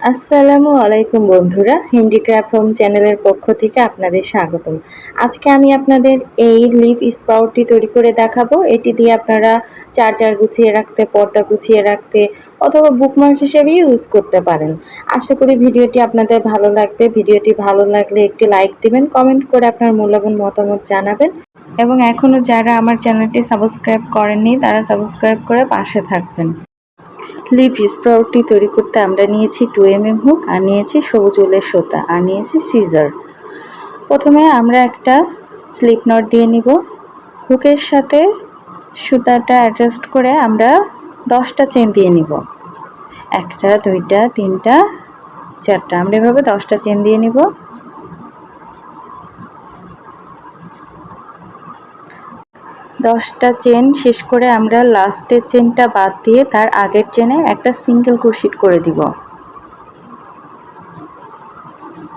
আসসালামু আলাইকুম বন্ধুরা হ্যান্ডিক্রাফট হোম চ্যানেলের পক্ষ থেকে আপনাদের স্বাগতম। আজকে আমি আপনাদের এই লিভ স্পাউটটি তৈরি করে দেখাবো। এটি দিয়ে আপনারা চার্জার গুছিয়ে রাখতে, পর্দা গুছিয়ে রাখতে অথবা বুকমার্ক হিসেবে ইউজ করতে পারেন। আশা করি ভিডিওটি আপনাদের ভালো লাগবে। ভিডিওটি ভালো লাগলে একটি লাইক দিবেন কমেন্ট করে আপনার মূল্যবান মতামত জানাবেন। এবং এখনও যারা আমার চ্যানেলটি সাবস্ক্রাইব করেননি, তারা সাবস্ক্রাইব করে পাশে থাকবেন। লিভ স্প্রাউটটি তৈরি করতে আমরা নিয়েছি টু এম এম হুক আর নিয়েছি সবুজ উলের সুতা, আর নিয়েছি সিজার প্রথমে আমরা একটা স্লিপ নট দিয়ে নিব। হুকের সাথে সুতাটা অ্যাডজাস্ট করে আমরা দশটা চেন দিয়ে নিব। একটা, দুইটা, তিনটা, চারটা, আমরা এভাবে দশটা চেন দিয়ে নিব। দশটা চেন শেষ করে আমরা লাস্টের চেনটা বাদ দিয়ে তার আগের চেনে একটা সিঙ্গেল ক্রোশিট করে দিব।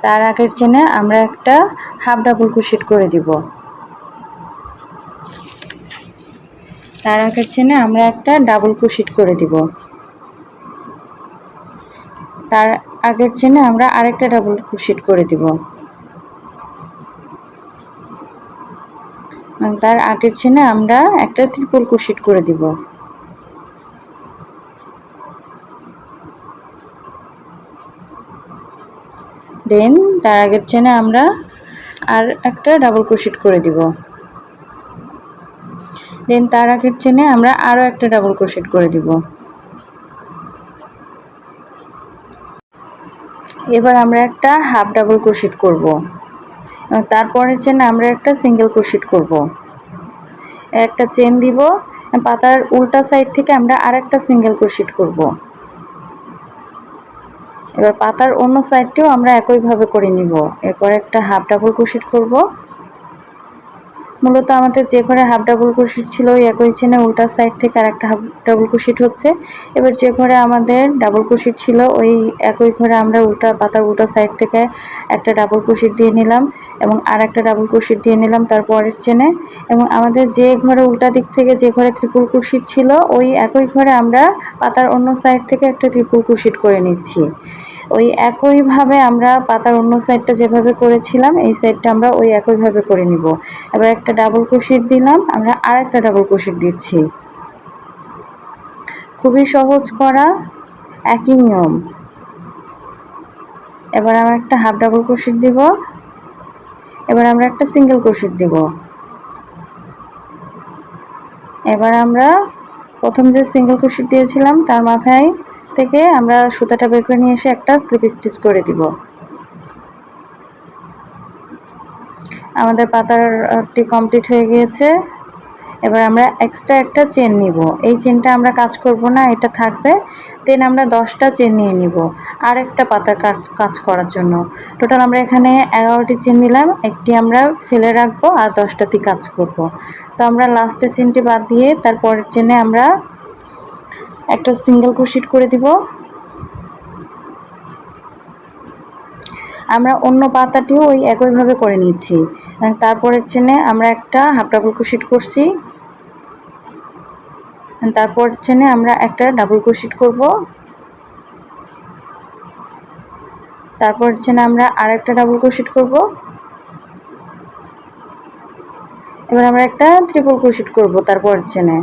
তার আগের চেনে আমরা একটা হাফ ডাবল ক্রোশিট করে দিব। তার আগের চেনে আমরা একটা ডাবল ক্রোশিট করে দিব। তার আগের চেনে আমরা আরেকটা ডাবল ক্রোশিট করে দিব। তার আগের চেনে আমরা একটা ত্রিপল কুশিট করে দিব। দেন তার আগের চেনে আমরা আর একটা ডাবল ক্রোশিট করে দিব। দেন তার আগের চেনে আমরা আরও একটা ডাবল ক্রোশিট করে দিব। এবার আমরা একটা হাফ ডাবল ক্রোশিট করব। তারপরের চেনে আমরা একটা সিঙ্গেল ক্রোশিট করব। একটা চেন দিব, পাতার উল্টা সাইড থেকে আমরা আর একটা সিঙ্গেল ক্রোশিট করব। এবার পাতার অন্য সাইডটিও আমরা একইভাবে করে নিব। এরপর একটা হাফ ডাবল ক্রোশিট করব। মূলত আমাদের যে ঘরে হাফ ডাবল ক্রোশিট ছিল, ওই একই চেনে উল্টা সাইড থেকে আর একটা হাফ ডাবল ক্রোশিট হচ্ছে। এবার যে ঘরে আমাদের ডাবল ক্রোশিট ছিল, ওই একই ঘরে আমরা উল্টা পাতার উল্টা সাইড থেকে একটা ডাবল ক্রোশিট দিয়ে নিলাম এবং আর একটা ডাবল ক্রোশিট দিয়ে নিলাম তারপরের চেনে এবং আমাদের যে ঘরে উল্টা দিক থেকে যে ঘরে ত্রিপুল ক্রোশিট ছিল, ওই একই ঘরে আমরা পাতার অন্য সাইড থেকে একটা ত্রিপুল ক্রোশিট করে নিচ্ছি। ওই একইভাবে আমরা পাতার অন্য সাইডটা যেভাবে করেছিলাম, এই সাইডটা আমরা ওই একইভাবে করে নিব। এবার একটা ডাবল ক্রোশিট দিলাম, আমরা আর একটা ডাবল ক্রোশিট দিচ্ছি। খুবই সহজ করা, একই নিয়ম। এবার আমরা একটা হাফ ডাবল ক্রোশিট দিব। এবার আমরা একটা সিঙ্গেল ক্রোশিট দিব। এবার আমরা প্রথম যে সিঙ্গেল ক্রোশিট দিয়েছিলাম, তার মাথায় থেকে আমরা সুতাটা বের করে নিয়ে এসে একটা স্লিপ স্টিচ করে দিব। আমাদের পাতারটি কমপ্লিট হয়ে গিয়েছে। এবার আমরা এক্সট্রা একটা চেন নিব। এই চেনটা আমরা কাজ করব না, এটা থাকবে। দেন আমরা দশটা চেন নিয়ে নিব আর একটা পাতা কাজ কাজ করার জন্য। টোটাল আমরা এখানে এগারোটি চেন নিলাম, একটি আমরা ফেলে রাখব আর দশটাতে কাজ করব। তো আমরা লাস্টের চেনটি বাদ দিয়ে তারপরের চেনে আমরা একটা সিঙ্গেল ক্রোশিট করে দিব। আমরা অন্য পাতাটিও ওই একইভাবে করে নিচ্ছি। তারপরের চেনে আমরা একটা হাফ ডাবল ক্রোশিট করছি। তারপর চেনে আমরা একটা ডাবল ক্রোশিট করব। তারপর চেনে আমরা আরেকটা ডাবল ক্রোশিট করব। এবার আমরা একটা ত্রিপল ক্রোশিট করব তারপর চেনে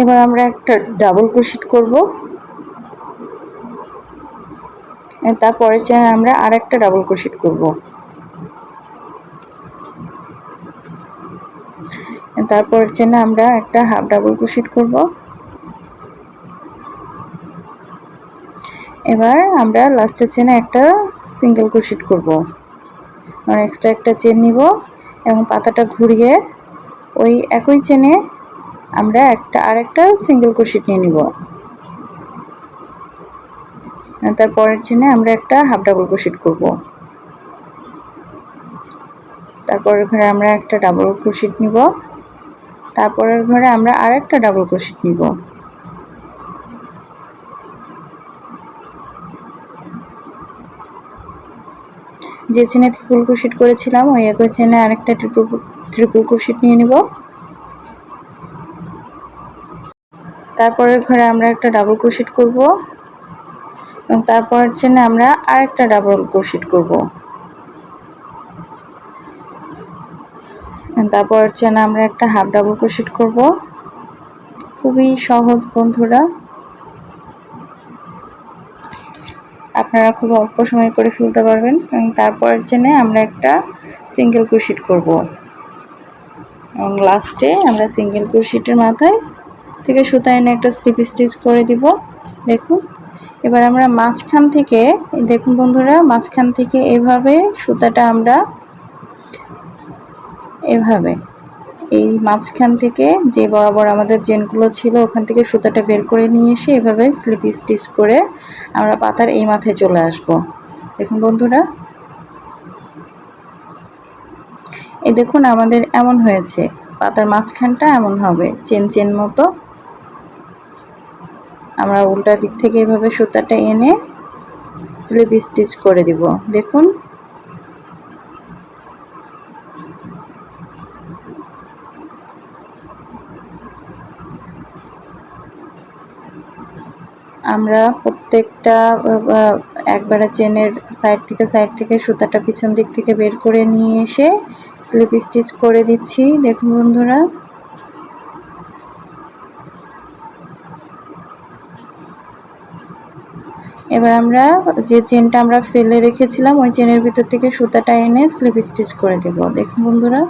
এবার আমরা একটা ডাবল ক্রোশিট করব। তারপরের চেনে আমরা আর একটা ডাবল ক্রোশিট করব তারপরের চেনে আমরা একটা হাফ ডাবল ক্রোশিট করব। এবার আমরা লাস্টের চেনে একটা সিঙ্গেল ক্রোশিট করব। এক্সট্রা একটা চেন নিব এবং পাতাটা ঘুরিয়ে ওই একই চেনে আমরা একটা আর একটা সিঙ্গেল ক্রোশিট নিয়ে নিব। তারপরের চেনে আমরা একটা হাফ ডাবল ক্রোশিট করব। তারপরের ঘরে আমরা একটা ডাবল ক্রোশিট নিব। তারপরের ঘরে আমরা আর একটা ডাবল ক্রোশিট নিব। যে চেনে ত্রিপুল ক্রোশিট করেছিলাম, ওই একই চেনে আরেকটা ট্রিপুল ত্রিপুল ক্রোশিট নিয়ে নিব। তারপরের ঘরে আমরা একটা ডাবল ক্রোশেট করব এবং তারপরের চেনে আমরা আরেকটা ডাবল ক্রোশেট করব। তারপরের চেনে আমরা একটা হাফ ডাবল ক্রোশেট করব। খুবই সহজ বন্ধুরা। আপনারা খুব অল্প সময় করে ফেলতে পারবেন এবং তারপরের জন্য আমরা একটা সিঙ্গেল ক্রোশিট করব। এবং লাস্টে আমরা সিঙ্গেল ক্রোশিটের মাথায় থেকে সুতা এনে একটা স্লিপ স্টিচ করে দিব। দেখুন, এবার আমরা মাঝখান থেকে, দেখুন বন্ধুরা, মাঝখান থেকে এভাবে সুতাটা আমরা এভাবে, এই মাঝখান থেকে যে বরাবর আমাদের জেনগুলো ছিল, ওখান থেকে সুতাটা বের করে নিয়ে এসে এভাবে স্লিপ স্টিচ করে আমরা পাতার এই মাথায় চলে আসব। দেখুন বন্ধুরা এই দেখুন আমাদের এমন হয়েছে, পাতার মাঝখানটা এমন হবে, চেন চেন মতো। আমরা উল্টা দিক থেকে এভাবে সুতাটা এনে স্লিপ স্টিচ করে দিব। দেখুন। আমরা প্রত্যেকটা একবারে চেনের সাইড থেকে সাইড থেকে সুতাটা পিছন দিক থেকে বের করে নিয়ে এসে স্লিপ স্টিচ করে দিচ্ছি। দেখুন বন্ধুরা। এবার আমরা যে চেনটা আমরা ফেলে রেখেছিলাম, ওই চেনের ভিতর থেকে সুতাটা এনে স্লিপ স্টিচ করে দেব। দেখুন বন্ধুরা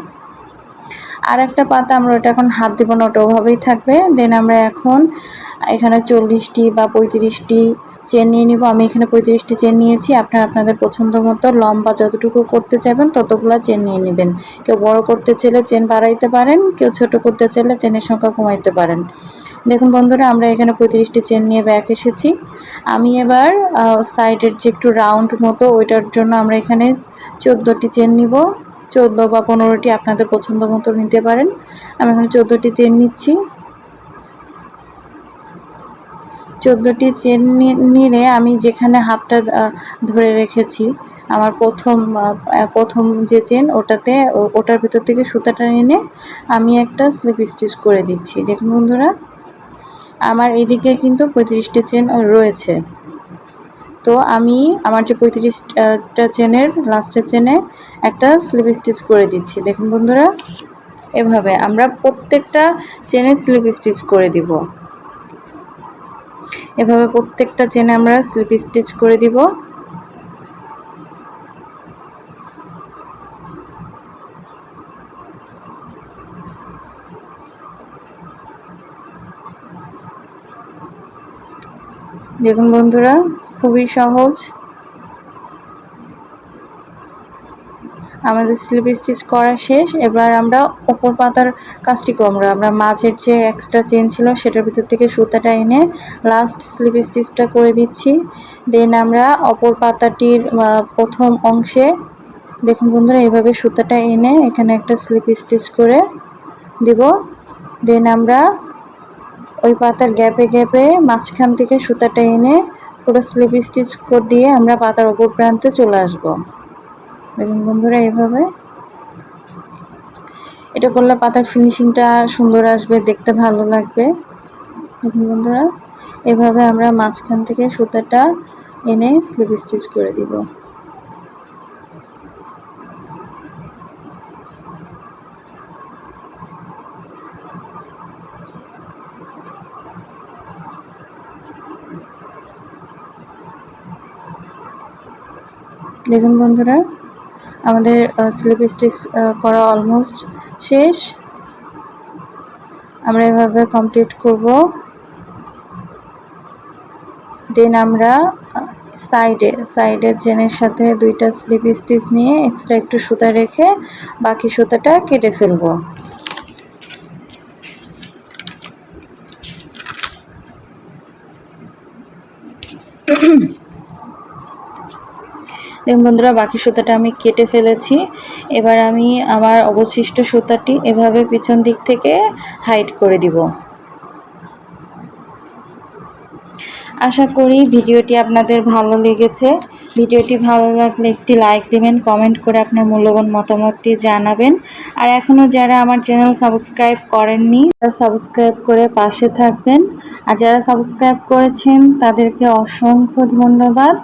আর একটা পাতা আমরা ওটা এখন হাত দেবো না, ওটা ওভাবেই থাকবে। দেন আমরা এখন এখানে চল্লিশটি বা পঁয়ত্রিশটি চেন নিয়ে নিব। আমি এখানে পঁয়ত্রিশটি চেন নিয়েছি। আপনারা আপনাদের পছন্দ মতো লম্বা যতটুকু করতে চাইবেন, ততগুলো চেন নিয়ে নেবেন। কেউ বড় করতে চাইলে চেন বাড়াইতে পারেন, কেউ ছোট করতে চাইলে চেনের সংখ্যা কমাইতে পারেন। দেখুন বন্ধুরা, আমরা এখানে পঁয়ত্রিশটি চেন নিয়ে ব্যাক এসেছি। আমি এবার সাইডের যে একটু রাউন্ড মতো, ওইটার জন্য আমরা এখানে চোদ্দোটি চেন নিব। চোদ্দ বা পনেরোটি আপনাদের পছন্দ মতো নিতে পারেন। আমি এখানে চোদ্দোটি চেন নিচ্ছি। চোদ্দোটি চেন নিলে আমি যেখানে হাতটা ধরে রেখেছি, আমার প্রথম প্রথম যে চেন ওটাতে ওটার ভিতর থেকে সুতাটা এনে আমি একটা স্লিপ স্টিচ করে দিচ্ছি। দেখুন বন্ধুরা, আমার এদিকে কিন্তু পঁয়ত্রিশটি চেন রয়েছে। তো আমি আমার যে পঁয়ত্রিশটা চেনের, লাস্টের চেনে একটা স্লিপ স্টিচ করে দিচ্ছি। দেখুন বন্ধুরা, এভাবে আমরা প্রত্যেকটা চেনে স্লিপ স্টিচ করে দিব। এভাবে প্রত্যেকটা চেনে আমরা স্লিপ স্টিচ করে দিব। দেখুন বন্ধুরা খুবই সহজ। আমাদের স্লিপ স্টিচ করা শেষ। এবার আমরা ওপর পাতার কাজটি আমরা আমরা মাঝের যে এক্সট্রা চেন ছিল, সেটার ভিতর থেকে সুতাটা এনে লাস্ট স্লিপ স্টিচটা করে দিচ্ছি। দেন আমরা অপর পাতাটির প্রথম অংশে, দেখুন বন্ধুরা এইভাবে সুতাটা এনে এখানে একটা স্লিপ স্টিচ করে দিব। দেন আমরা ওই পাতার গ্যাপে গ্যাপে মাঝখান থেকে সুতাটা এনে পুরো স্লিপ স্টিচ করে দিয়ে আমরা পাতার ওপর প্রান্তে চলে আসব। দেখুন বন্ধুরা, এইভাবে। এটা করলে পাতার ফিনিশিংটা সুন্দর আসবে, দেখতে ভালো লাগবে। দেখুন বন্ধুরা, এভাবে আমরা মাঝখান থেকে সুতাটা এনে স্লিপ স্টিচ করে দিব। দেখুন বন্ধুরা আমাদের স্লিপ স্টিচ করা অলমোস্ট শেষ। আমরা এভাবে কমপ্লিট করব। দেন আমরা সাইডে সাইডের জেনের সাথে দুইটা স্লিপ স্টিচ নিয়ে এক্সট্রা একটু সুতা রেখে বাকি সুতাটা কেটে ফেলব। দেখুন বন্ধুরা, বাকি সুতাটা আমি কেটে ফেলেছি। এবার আমি আমার অবশিষ্ট সুতাটি এভাবে পিছন দিক থেকে হাইট করে দিব। আশা করি ভিডিওটি আপনাদের ভালো লেগেছে। ভিডিওটি ভালো লাগলে একটি লাইক দিবেন কমেন্ট করে আপনার মূল্যবান মতামতটি জানাবেন। আর এখনও যারা আমার চ্যানেল সাবস্ক্রাইব করেননি, তারা সাবস্ক্রাইব করে পাশে থাকবেন। আর যারা সাবস্ক্রাইব করেছেন, তাদেরকে অসংখ্য ধন্যবাদ।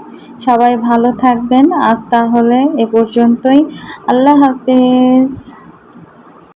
সবাই ভালো থাকবেন। আজ তাহলে এ পর্যন্তই। আল্লাহ হাফেজ।